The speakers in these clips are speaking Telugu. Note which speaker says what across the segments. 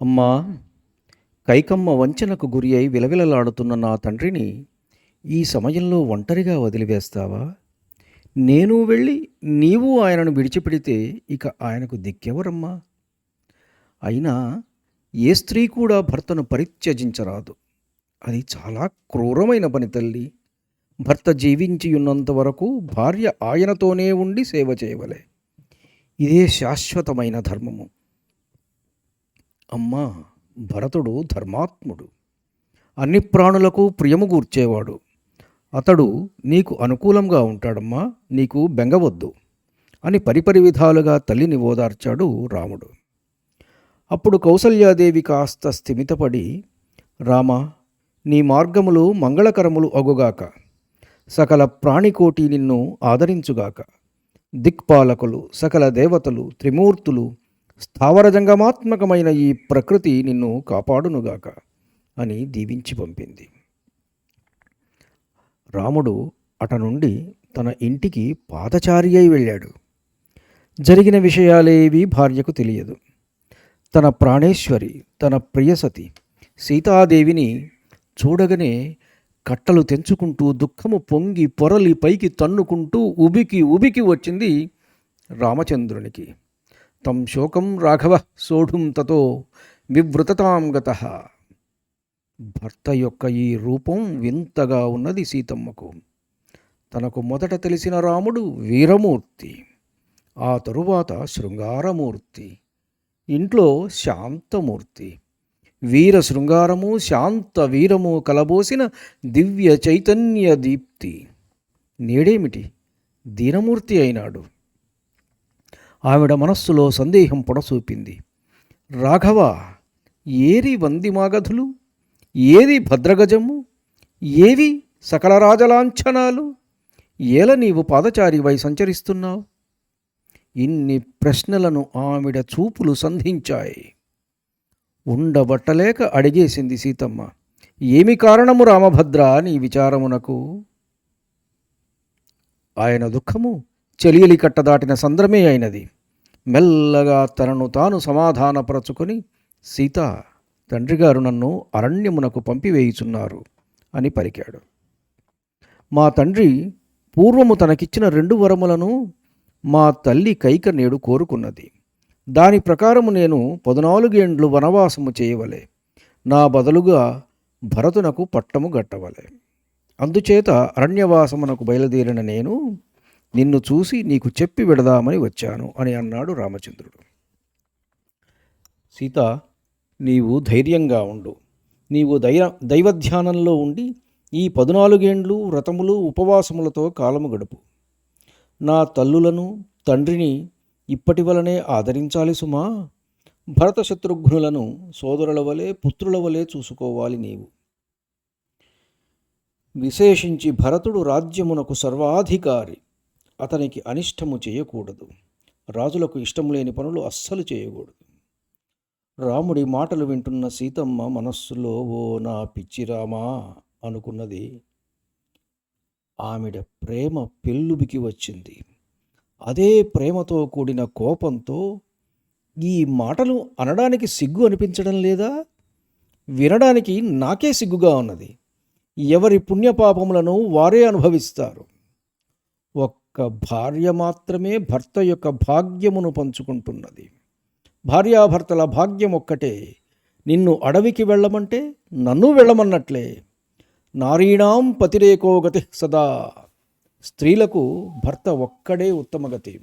Speaker 1: అమ్మా కైకమ్మ వంచనకు గురి అయి విలవిలలాడుతున్న నా తండ్రిని ఈ సమయంలో ఒంటరిగా వదిలివేస్తావా? నేను వెళ్ళి నీవు ఆయనను విడిచిపెడితే ఇక ఆయనకు దిక్కెవరమ్మా? అయినా ఏ స్త్రీ కూడా భర్తను పరిత్యజించరాదు. అది చాలా క్రూరమైన పని తల్లి. భర్త జీవించి ఉన్నంత వరకు భార్య ఆయనతోనే ఉండి సేవ చేయవలే. ఇదే శాశ్వతమైన ధర్మము. అమ్మా భరతుడు ధర్మాత్ముడు. అన్ని ప్రాణులకు ప్రియము గూర్చేవాడు. అతడు నీకు అనుకూలంగా ఉంటాడమ్మా నీకు బెంగవద్దు అని పరిపరి విధాలుగా తల్లిని ఓదార్చాడు రాముడు. అప్పుడు కౌసల్యాదేవి కాస్త స్థిమితపడి రామ నీ మార్గములు మంగళకరములు అగుగాక. సకల ప్రాణికోటి నిన్ను ఆదరించుగాక. దిక్పాలకులు సకల దేవతలు త్రిమూర్తులు స్థావర జంగమాత్మకమైన ఈ ప్రకృతి నిన్ను కాపాడునుగాక అని దీవించి పంపింది. రాముడు అట నుండి తన ఇంటికి పాదచారి అయి వెళ్ళాడు. జరిగిన విషయాలేవి భార్యకు తెలియదు. తన ప్రాణేశ్వరి తన ప్రియసతి సీతాదేవిని చూడగానే కట్టలు తెంచుకుంటూ దుఃఖము పొంగి పొరలి పైకి తన్నుకుంటూ ఉబికి ఉబికి వచ్చింది రామచంద్రునికి. తం శోకం రాఘవ సోఢుం తతో వివృతతాం గత. భర్త యొక్క ఈ రూపం వింతగా ఉన్నది సీతమ్మకు. తనకు మొదట తెలిసిన రాముడు వీరమూర్తి ఆ తరువాత శృంగారమూర్తి ఇంట్లో శాంతమూర్తి. వీర శృంగారము శాంత వీరము కలబోసిన దివ్య చైతన్య దీప్తి. నేడేమిటి? దీనమూర్తి అయినాడు. ఆవిడ మనస్సులో సందేహం పొడసూపింది. రాఘవ ఏరి వందిమాగధులు? ఏది భద్రగజము? ఏవి సకల రాజలాంఛనాలు? ఏల నీవు పాదచారివై సంచరిస్తున్నావు? ఇన్ని ప్రశ్నలను ఆవిడ చూపులు సంధించాయి. ఉండబట్టలేక అడిగేసింది సీతమ్మ ఏమి కారణము రామభద్ర నీ విచారమునకు? ఆయన దుఃఖము చెలియలి కట్టదాటిన సంద్రమే అయినది. మెల్లగా తనను తాను సమాధానపరచుకొని సీత తండ్రిగారు నన్ను అరణ్యమునకు పంపివేయుచున్నారు అని పలికాడు. మా తండ్రి పూర్వము తనకిచ్చిన రెండు వరములను మా తల్లి కైక నేడు కోరుకున్నది. దాని ప్రకారము నేను పద్నాలుగేండ్లు వనవాసము చేయవలే. నా బదులుగా భరతునకు పట్టము గట్టవలే. అందుచేత అరణ్యవాసమునకు బయలుదేరిన నేను నిన్ను చూసి నీకు చెప్పి విడదామని వచ్చాను అని అన్నాడు రామచంద్రుడు. సీత నీవు ధైర్యంగా ఉండు. నీవు దైవ దైవధ్యానంలో ఉండి ఈ పదునాలుగేండ్లు వ్రతములు ఉపవాసములతో కాలము గడుపు. నా తల్లులను తండ్రిని ఇప్పటి వలనే ఆదరించాలి సుమా. భరత శత్రుఘ్నులను సోదరుల వలె పుత్రుల వలె చూసుకోవాలి నీవు. విశేషించి భరతుడు రాజ్యమునకు సర్వాధికారి. అతనికి అనిష్టము చేయకూడదు. రాజులకు ఇష్టం లేని పనులు అస్సలు చేయకూడదు. రాముడి మాటలు వింటున్న సీతమ్మ మనస్సులో ఓ నా పిచ్చిరామా అనుకున్నది. ఆమెడ ప్రేమ పెళ్ళుబికి వచ్చింది. అదే ప్రేమతో కూడిన కోపంతో ఈ మాటలు అనడానికి సిగ్గు అనిపించడం లేదా? వినడానికి నాకే సిగ్గుగా ఉన్నది. ఎవరి పుణ్యపాపములను వారే అనుభవిస్తారు. ఒక్క భార్య మాత్రమే భర్త యొక్క భాగ్యమును పంచుకుంటున్నది. భార్యాభర్తల భాగ్యం ఒక్కటే. నిన్ను అడవికి వెళ్ళమంటే నన్ను వెళ్ళమన్నట్లే. నారీణాం పతిరేకో గతి సదా. స్త్రీలకు భర్త ఒక్కడే ఉత్తమగతి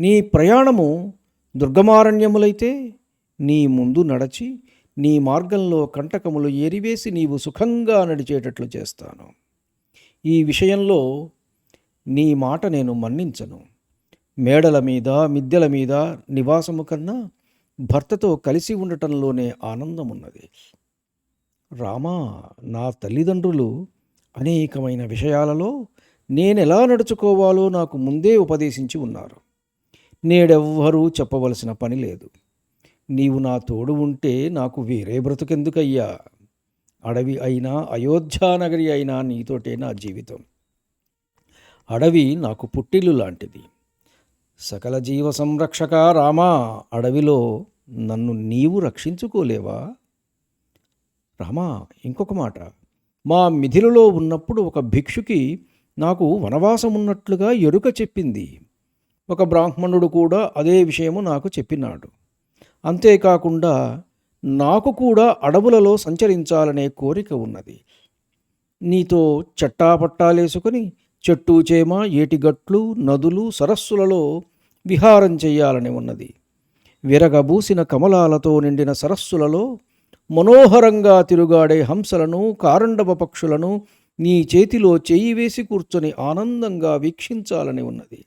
Speaker 1: నీ ప్రయాణము దుర్గమారణ్యములైతే నీ ముందు నడచి నీ మార్గంలో కంటకములు ఏరివేసి నీవు సుఖంగా నడిచేటట్లు చేస్తాను. ఈ విషయంలో నీ మాట నేను మన్నించను. మేడల మీద మిద్దెల మీద నివాసము కన్నా భర్తతో కలిసి ఉండటంలోనే ఆనందం ఉన్నది రామా నా తల్లిదండ్రులు అనేకమైన విషయాలలో నేనెలా నడుచుకోవాలో నాకు ముందే ఉపదేశించి ఉన్నారు. నేడెవ్వరూ చెప్పవలసిన పని లేదు. నీవు నా తోడు ఉంటే నాకు వేరే బ్రతుకెందుకయ్యా? అడవి అయినా అయోధ్యానగరి అయినా నీతోటే నా జీవితం. అడవి నాకు పుట్టిల్లు లాంటిది. సకల జీవ సంరక్షక రామా అడవిలో నన్ను నీవు రక్షించుకోలేవా? రామా ఇంకొక మాట. మా మిథిలలో ఉన్నప్పుడు ఒక భిక్షుకి నాకు వనవాసం ఉన్నట్లుగా ఎరుక చెప్పింది. ఒక బ్రాహ్మణుడు కూడా అదే విషయము నాకు చెప్పినాడు. అంతేకాకుండా నాకు కూడా అడవులలో సంచరించాలనే కోరిక ఉన్నది. నీతో చట్టాపట్టాలేసుకొని చెట్టు చేమ ఏటిగట్లు నదులు సరస్సులలో విహారం చెయ్యాలని ఉన్నది. విరగబూసిన కమలాలతో నిండిన సరస్సులలో మనోహరంగా తిరుగాడే హంసలను కారండవ పక్షులను నీ చేతిలో చేయి వేసి కూర్చొని ఆనందంగా వీక్షించాలని ఉన్నది.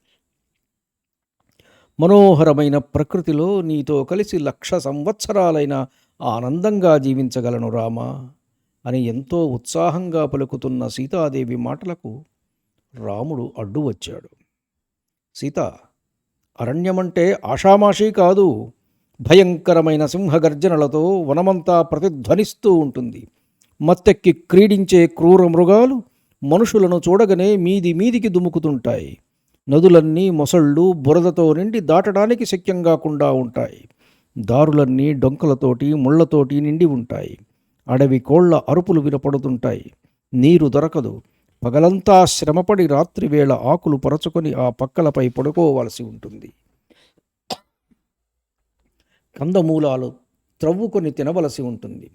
Speaker 1: మనోహరమైన ప్రకృతిలో నీతో కలిసి లక్ష సంవత్సరాలైన ఆనందంగా జీవించగలను రామా అని ఎంతో ఉత్సాహంగా పలుకుతున్న సీతాదేవి మాటలకు రాముడు అడ్డు వచ్చాడు. సీత అరణ్యమంటే ఆషామాషీ కాదు. భయంకరమైన సింహగర్జనలతో వనమంతా ప్రతిధ్వనిస్తూ ఉంటుంది. మత్తెక్కి క్రీడించే క్రూర మృగాలు మనుషులను చూడగానే మీది మీదికి దుముకుతుంటాయి. నదులన్నీ మొసళ్ళు బురదతో నిండి దాటడానికి శక్యం కాకుండా ఉంటాయి. దారులన్నీ డొంకలతోటి ముళ్ళతోటి నిండి ఉంటాయి. అడవి కోళ్ళ అరుపులు వినపడుతుంటాయి. నీరు దొరకదు. పగలంతా శ్రమపడి రాత్రివేళ ఆకులు పరచుకొని ఆ పక్కలపై పడుకోవలసి ఉంటుంది. కందమూలాలు త్రవ్వుకొని తినవలసి ఉంటుంది.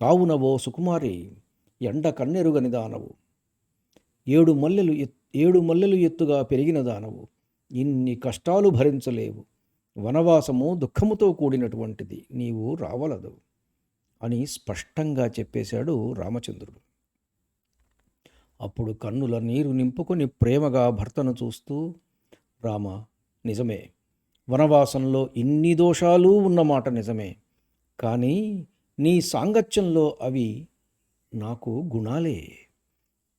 Speaker 1: కావున ఓ సుకుమారి ఎండ కన్నెరుగని దానవు ఏడు మల్లెలు ఏడు మల్లెలు ఎత్తుగా పెరిగిన దానవు. ఇన్ని కష్టాలు భరించలేవు. వనవాసము దుఃఖముతో కూడినటువంటిది నీవు రావలదు అని స్పష్టంగా చెప్పేశాడు రామచంద్రుడు. అప్పుడు కన్నుల నీరు నింపుకొని ప్రేమగా భర్తను చూస్తూ రామ నిజమే. వనవాసంలో ఇన్ని దోషాలు ఉన్నమాట నిజమే. కానీ నీ సాంగత్యంలో అవి నాకు గుణాలే.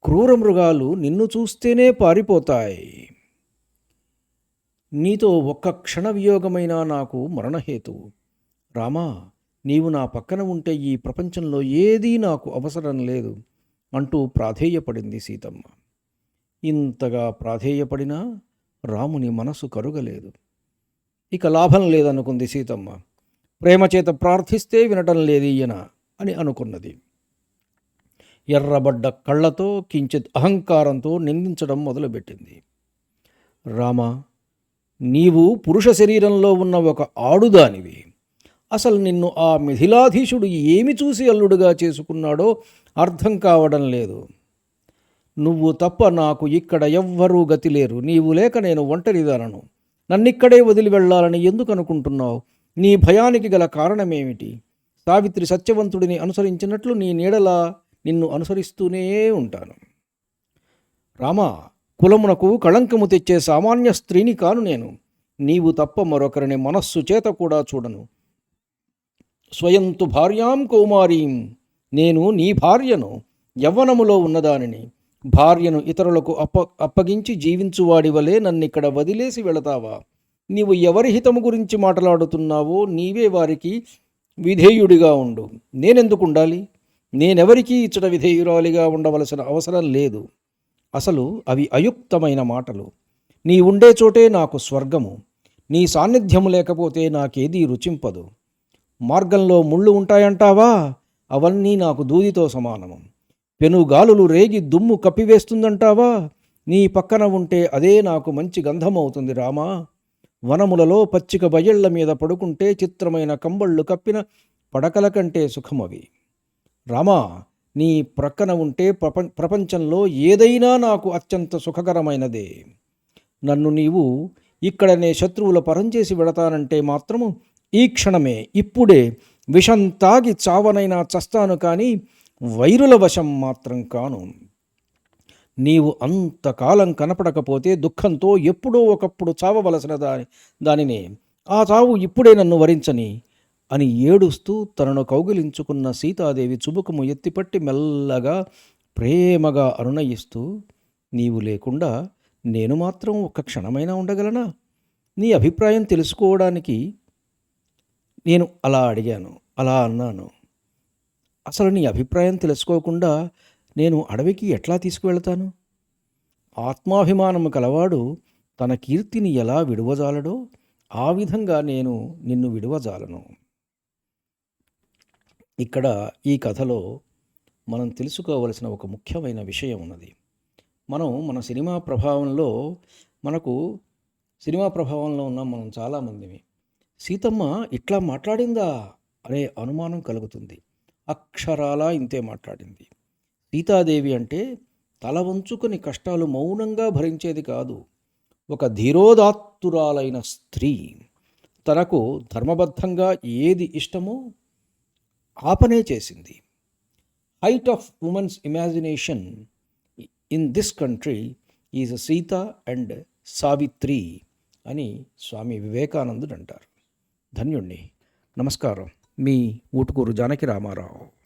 Speaker 1: క్రూర మృగాలు నిన్ను చూస్తేనే పారిపోతాయి. నీతో ఒక్క క్షణ వియోగమైనా నాకు మరణహేతువు రామా నీవు నా పక్కన ఉంటే ఈ ప్రపంచంలో ఏదీ నాకు అవసరం లేదు. అంటూ ప్రాధేయపడింది సీతమ్మ. ఇంతగా ప్రాధేయపడినా రాముని మనసు కరుగలేదు. ఇక లాభం లేదనుకుంది సీతమ్మ. ప్రేమచేత ప్రార్థిస్తే వినటం లేదు ఈయన అని అనుకున్నది. ఎర్రబడ్డ కళ్ళతో కించిత్ అహంకారంతో నిందించడం మొదలుపెట్టింది. రామ నీవు పురుష శరీరంలో ఉన్న ఒక ఆడుదానివి. అసలు నిన్ను ఆ మిథిలాధీశుడు ఏమి చూసి అల్లుడుగా చేసుకున్నాడో అర్థం కావడం లేదు. నువ్వు తప్ప నాకు ఇక్కడ ఎవ్వరూ గతి లేరు. నీవు లేక నేను ఒంటరిదానను నన్నిక్కడే వదిలి వెళ్ళాలని ఎందుకు అనుకుంటున్నావు? నీ భయానికి గల కారణమేమిటి? సావిత్రి సత్యవంతుడిని అనుసరించినట్లు నీ నీడలా నిన్ను అనుసరిస్తూనే ఉంటాను. రామా కులమునకు కళంకము తెచ్చే సామాన్య స్త్రీని కాను నేను. నీవు తప్ప మరొకరిని మనస్సు చేత కూడా చూడను. స్వయంతు భార్యాం కౌమారీం నేను నీ భార్యను యవ్వనములో ఉన్నదానిని భార్యను ఇతరులకు అప్ప అప్పగించి జీవించువాడి వలె నన్నిక్కడ వదిలేసి వెళతావా? నీవు ఎవరి హితము గురించి మాట్లాడుతున్నావో నీవే వారికి విధేయుడిగా ఉండు. నేనెందుకు ఉండాలి నేనెవరికీ ఇచ్చట విధేయురాలిగా ఉండవలసిన అవసరం లేదు. అసలు అవి అయుక్తమైన మాటలు. నీ ఉండే చోటే నాకు స్వర్గము. నీ సాన్నిధ్యము లేకపోతే నాకేదీ రుచింపదు. మార్గంలో ముళ్ళు ఉంటాయంటావా? అవన్నీ నాకు దూదితో సమానము. పెనుగాలులు రేగి దుమ్ము కప్పివేస్తుందంటావా? నీ పక్కన ఉంటే అదే నాకు మంచి గంధమవుతుంది రామా. వనములలో పచ్చిక బయళ్ళ మీద పడుకుంటే చిత్రమైన కంబళ్ళు కప్పిన పడకల కంటే సుఖమవి. రామా నీ ప్రక్కన ఉంటే ప్రప ప్రపంచంలో ఏదైనా నాకు అత్యంత సుఖకరమైనదే. నన్ను నీవు ఇక్కడనే శత్రువుల పరం చేసి వెడతానంటే మాత్రము ఈ క్షణమే ఇప్పుడే విషం తాగి చావనైనా చస్తాను కానీ వైరుల వశం మాత్రం కాను. నీవు అంతకాలం కనపడకపోతే దుఃఖంతో ఎప్పుడో ఒకప్పుడు చావవలసిన దాని దానినే ఆ చావు ఇప్పుడే నన్ను వరించని అని ఏడుస్తూ తనను కౌగిలించుకున్న సీతాదేవి చుబుకము ఎత్తిపట్టి మెల్లగా ప్రేమగా అరుణయిస్తూ నీవు లేకుండా నేను మాత్రం ఒక్క క్షణమైనా ఉండగలనా? నీ అభిప్రాయం తెలుసుకోవడానికి నేను అలా అడిగాను అలా అన్నాను. అసలు నీ అభిప్రాయం తెలుసుకోకుండా నేను అడవికి ఎట్లా తీసుకువెళ్తాను? ఆత్మాభిమానము కలవాడు తన కీర్తిని ఎలా విడువజాలడో ఆ విధంగా నేను నిన్ను విడువజాలను. ఇక్కడ ఈ కథలో మనం తెలుసుకోవలసిన ఒక ముఖ్యమైన విషయం ఉన్నది. మనం మన సినిమా ప్రభావంలో మనకు సినిమా ప్రభావంలో ఉన్న మనం చాలామందిమి. సీతమ్మ ఇట్లా మాట్లాడిందా? అనే అనుమానం కలుగుతుంది. అక్షరాలా ఇంతే మాట్లాడింది. సీతాదేవి అంటే తల వంచుకొని కష్టాలు మౌనంగా భరించేది కాదు. ఒక ధీరోదాత్తురాలైన స్త్రీ. తనకు ధర్మబద్ధంగా ఏది ఇష్టమో ఆపనే చేసింది. Height of women's imagination in this country is Sita and Savitri అని స్వామి వివేకానందుడు అంటారు. ధన్యుణ్ణి. నమస్కారం. మీ ఊటుకూరు జానకి రామారావు.